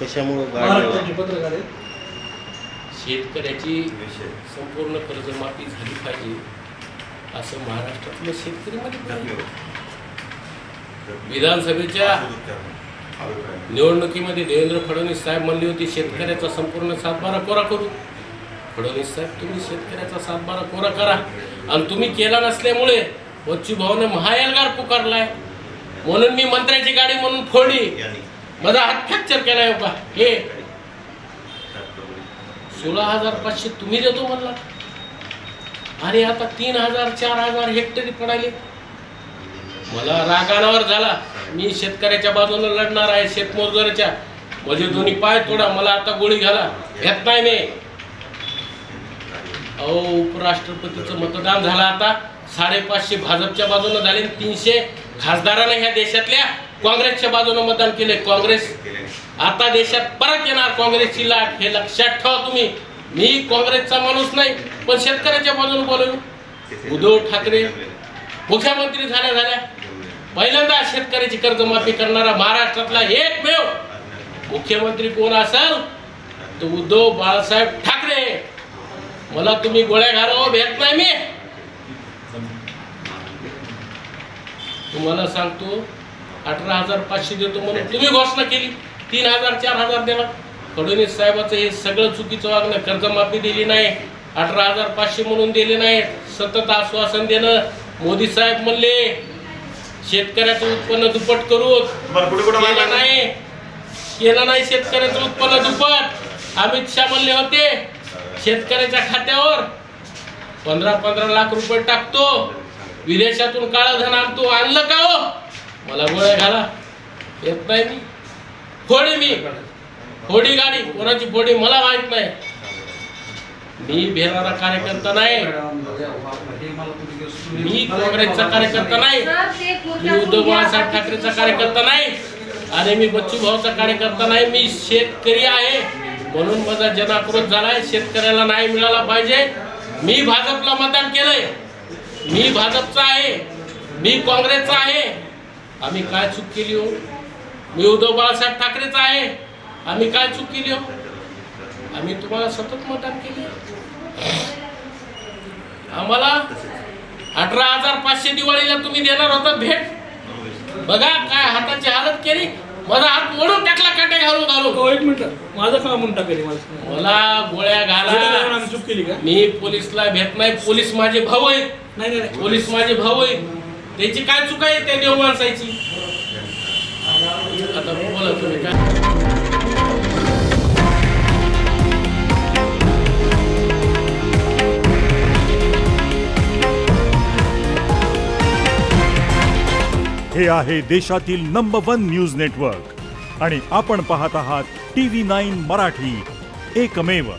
कशामुळं गाडी महाराष्ट्राचे पत्रकार आहेत. शेतकऱ्याची संपूर्ण कर्जमाफी झाली पाहिजे असं महाराष्ट्रातल्या शेतकरी म्हणत. विधानसभेच्या निवडणुकीमध्ये देवेंद्र फडणवीस साहेब म्हणले होते शेतकऱ्याचा संपूर्ण सातबारा कोरा करू. फडणवीस साहेब तुम्ही शेतकऱ्याचा सातबारा कोरा करा. आणि तुम्ही केला नसल्यामुळे बच्चू भाऊने महाएल्गार पुकारलाय. म्हणून मी मंत्र्याची गाडी म्हणून फोडली. माझा हात फ्रॅक्चर केलाय बा हे. सोळा हजार पाचशे तुम्ही देतो म्हणला. आणि आता तीन हजार चार हजार हेक्टरी पडायले. मला रागानावर झाला. मी शेतकऱ्याच्या बाजूने लढणार आहे शेतमजुराच्या. म्हणजे दोन्ही पाय तोडा. मला आता गोळी घाला. घेत नाही मी. अहो उपराष्ट्रपतीचं मतदान झालं आता. साडेपाचशे भाजपच्या बाजूने झाले तीनशे खासदारांना ह्या देशातल्या काँग्रेसच्या बाजूने मतदान केले. काँग्रेस आता देशात परत येणार काँग्रेसची लाट हे लक्षात ठेवा तुम्ही. मी काँग्रेसचा माणूस नाही पण शेतकऱ्याच्या बाजूने बोलवलं उद्धव ठाकरे मुख्यमंत्री झाल्या झाल्या. पहिल्यांदा शेतकऱ्याची कर्जमाफी करणारा महाराष्ट्रातला एकमेव मुख्यमंत्री कोण असेल? तो उद्धव बाळासाहेब ठाकरे. मला तुम्ही गोळ्या घालावं भेट नाही मी. तुम्हाला सांगतो अठरा हजार पाचशे देतो म्हणून तुम्ही घोषणा केली. तीन हजार चार हजार देणार. फडणवीस साहेबाचं हे सगळं चुकीचं वागणं कर्जमाफी दिली नाही. अठरा हजार पाचशे म्हणून दिले नाही सतत आश्वासन देणं. मोदी साहेब म्हणले शेतकऱ्याचं उत्पन्न दुप्पट करू केलं नाही. केलं नाही शेतकऱ्याचं उत्पन्न दुप्पट. अमित शहा म्हणले होते शेतकऱ्याच्या खात्यावर पंधरा पंधरा लाख रुपये टाकतो. विदेशातून काळं धन आणतो. आणलं का हो? मला गोळ्या घाला येत नाही मी. फोडी मी. फोडी गाडी. कोणाची फोडी मला माहीत नाही. मी भेटणारा कार्यकर्ता नाही. मी काँग्रेसचा कार्यकर्ता नाही. मी उद्धव बाळासाहेब ठाकरेचा कार्यकर्ता नाही. आणि मी बच्चू भाऊचा कार्यकर्ता नाही. मी शेतकरी आहे. म्हणून माझा जनाक्रोश झालाय. शेतकऱ्याला नाही मिळाला पाहिजे. मी भाजपला मतदान केलंय. मी भाजपचा आहे. मी काँग्रेसचा आहे. आम्ही काय चूक केली हो? मी उद्धव बाळासाहेब ठाकरेचा आहे. आम्ही काय चूक केली हो? आम्ही तुम्हाला सतत मतदान केले. आम्हाला अठरा हजार पाचशे दिवाळीला तुम्ही देणार होता भेट. बघा काय हाताची हालत केली. माझा हात मोडून टाकला काटे घालून घालून. हो एक मिनिट. माझं का म्हणून टाकेल मला गोळ्या घाला. चूक केली का? मी पोलिसला भेट नाही. पोलीस माझे भाऊ आहेत. नाही नाही नाही. पोलीस माझे भाऊ आहेत. त्याची काय चुका आहे त्या देव माणसाची आता बोला तुम्ही काय? हे आहे देशातील नंबर वन न्यूज नेटवर्क आणि आपण पाहत आहात टी व्ही नाईन मराठी. एकमेव.